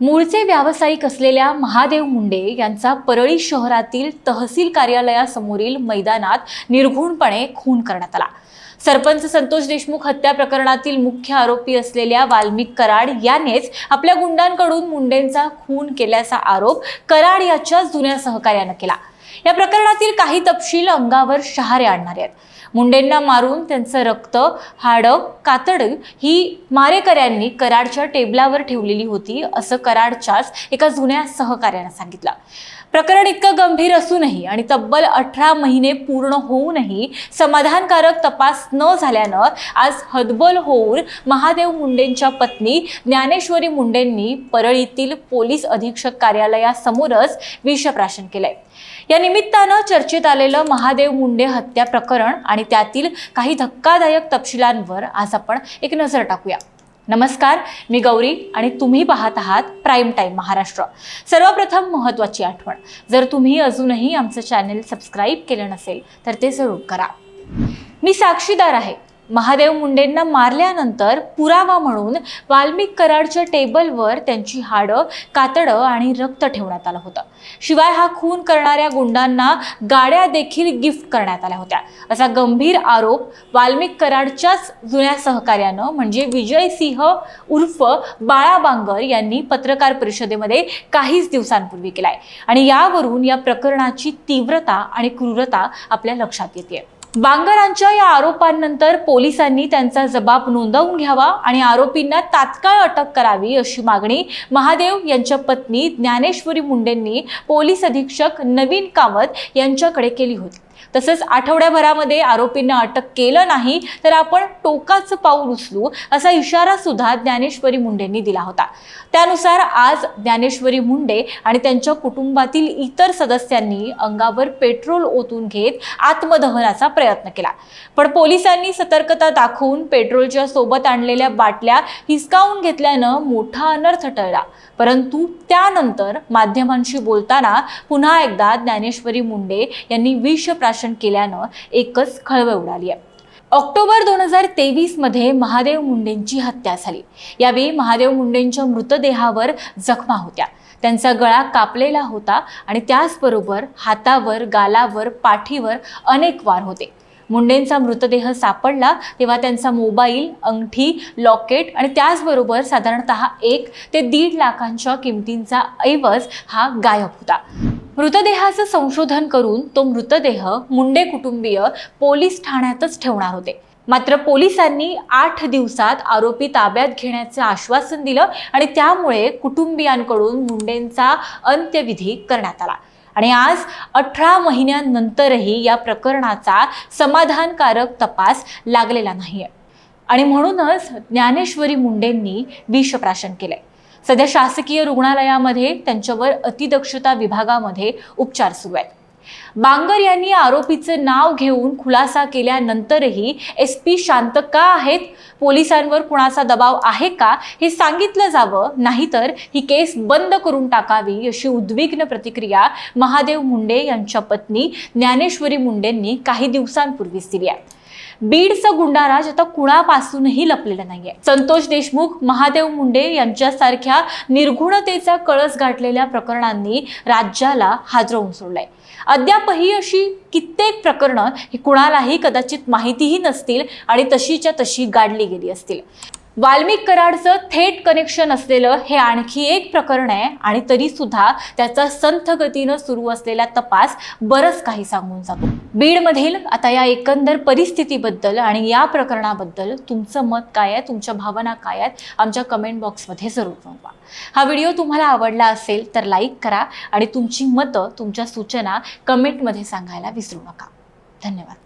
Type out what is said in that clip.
मूळचे व्यावसायिक असलेल्या महादेव मुंडे यांचा परळी शहरातील तहसील कार्यालयासमोरील मैदानात निर्घुणपणे खून करण्यात आला. सरपंच संतोष देशमुख हत्या प्रकरणातील मुख्य आरोपी असलेल्या वाल्मिक कराड यानेच आपल्या गुंडांकडून मुंडेंचा खून केल्याचा आरोप कराड याच्या जुन्या सहकार्यानं केला. या प्रकरणातील काही तपशील अंगावर शहारे आणणारे आहेत. मुंडेंना मारून त्यांचं रक्त हाडं कातड ही मारेकऱ्यांनी कराडच्या टेबलावर ठेवलेली होती असं कराडच्याच एका जुन्या सहकार्यानं सांगितलं. प्रकरण इतकं गंभीर असूनही आणि तब्बल अठरा महिने पूर्ण होऊनही समाधानकारक तपास न झाल्यानं आज हदबल होऊन महादेव मुंडेंच्या पत्नी ज्ञानेश्वरी मुंडेंनी परळीतील पोलीस अधीक्षक कार्यालयासमोरच विषप्राशन केलंय. या निमित्तानं चर्चेत आलेलं महादेव मुंडे हत्या प्रकरण आणि आणि त्यातील काही धक्कादायक तपशिलांवर आज आपण एक नजर टाकूया. नमस्कार मी गौरी आणि तुम्ही पाहत आहात प्राईम टाईम महाराष्ट्र. सर्वप्रथम महत्त्वाची आठवण. जर तुम्ही अजूनही आमचं चॅनेल सबस्क्राईब केलं नसेल तर ते जरूर करा. मी साक्षीदार आहे. महादेव मुंडेंना मारल्यानंतर पुरावा म्हणून वाल्मिक कराडच्या टेबलवर त्यांची हाडं कातडं आणि रक्त ठेवण्यात आलं होतं. शिवाय हा खून करणाऱ्या गुंडांना गाड्या देखील गिफ्ट करण्यात आल्या होत्या. असा गंभीर आरोप वाल्मिक कराडच्याच जुन्या सहकार्यानं म्हणजे विजय सिंह उर्फ बाळा बांगर यांनी पत्रकार परिषदेमध्ये काहीच दिवसांपूर्वी केलाय. आणि यावरून या प्रकरणाची तीव्रता आणि क्रूरता आपल्या लक्षात येते बांगरांच्या या आरोपांनंतर पोलिसांनी त्यांचा जबाब नोंदवून घ्यावा आणि आरोपींना तात्काळ अटक करावी अशी मागणी महादेव यांच्या पत्नी ज्ञानेश्वरी मुंडेंनी पोलीस अधीक्षक नवीन कामत यांच्याकडे केली होती. तसंच आठवड्याभरामध्ये आरोपींना अटक केलं नाही तर आपण टोकाचं पाऊल उचलू असा इशारा सुद्धा ज्ञानेश्वरी मुंडेंनी दिला होता. त्यानुसार आज ज्ञानेश्वरी मुंडे आणि त्यांच्या कुटुंबातील इतर सदस्यांनी अंगावर पेट्रोल ओतून घेत आत्मदहनाचा प्रयत्न केला. पण पोलिसांनी सतर्कता दाखवून पेट्रोलच्या सोबत आणलेल्या बाटल्या हिसकावून घेतल्यानं मोठा अनर्थ टळला. परंतु त्यानंतर माध्यमांशी बोलताना पुन्हा एकदा ज्ञानेश्वरी मुंडे यांनी शासन केल्यानं एकच खळबळ उडाली आहे. ऑक्टोबर दोन हजार तेवीसमध्ये महादेव मुंडेंची हत्या झाली. यावेळी महादेव मुंडेंच्या मृतदेहावर जखमा होत्या. त्यांचा गळा कापलेला होता आणि त्याचबरोबर हातावर गालावर पाठीवर अनेक वार होते. मुंडेंचा मृतदेह सापडला तेव्हा त्यांचा मोबाईल अंगठी लॉकेट आणि त्याचबरोबर साधारणतः एक ते दीड लाखांच्या किमतींचा ऐवज हा गायब होता. मृतदेहाचं संशोधन करून तो मृतदेह मुंडे कुटुंबीय पोलीस ठाण्यातच ठेवणार होते. मात्र पोलिसांनी आठ दिवसात आरोपी ताब्यात घेण्याचं आश्वासन दिलं आणि त्यामुळे कुटुंबियांकडून मुंडेंचा अंत्यविधी करण्यात आला. आणि आज अठरा महिन्यांनंतरही या प्रकरणाचा समाधानकारक तपास लागलेला नाहीये. आणि म्हणूनच ज्ञानेश्वरी मुंडेंनी विषप्राशन केलंय. सध्या शासकीय रुग्णालयामध्ये त्यांच्यावर अतिदक्षता विभागामध्ये उपचार सुरू आहेत. बांगर यांनी आरोपीचं नाव घेऊन खुलासा केल्यानंतरही एस पी शांत का आहेत? पोलिसांवर कुणाचा दबाव आहे का? हे सांगितलं जावं नाहीतर ही केस बंद करून टाकावी अशी उद्विग्न प्रतिक्रिया महादेव मुंडे यांच्या पत्नी ज्ञानेश्वरी मुंडेंनी काही दिवसांपूर्वीच दिली आहे. बीडचा गुंडाराज आता कुणापासूनही लपलेला नाहीये. संतोष देशमुख महादेव मुंडे यांच्यासारख्या निर्गुणतेचा कळस गाठलेल्या प्रकरणांनी राज्याला हादरवून सोडलंय अद्यापही अशी कित्येक प्रकरणं ही कुणालाही कदाचित माहितीही नसतील आणि तशीच्या तशी गाडली गेली असतील. वाल्मिक कराडचं थेट कनेक्शन असलेलं हे आणखी एक प्रकरण आहे आणि तरी सुद्धा त्याचा संथ गतीनं सुरू असलेला तपास बरंच काही सांगून जातो. बीडमधील आता या एकंदर परिस्थितीबद्दल आणि या प्रकरणाबद्दल तुमचं मत काय आहे? तुमच्या भावना काय आहेत? आमच्या कमेंट बॉक्समध्ये जरूर नोंदवा हा व्हिडिओ तुम्हाला आवडला असेल तर लाईक करा आणि तुमची मतं तुमच्या सूचना कमेंटमध्ये सांगायला विसरू नका. धन्यवाद.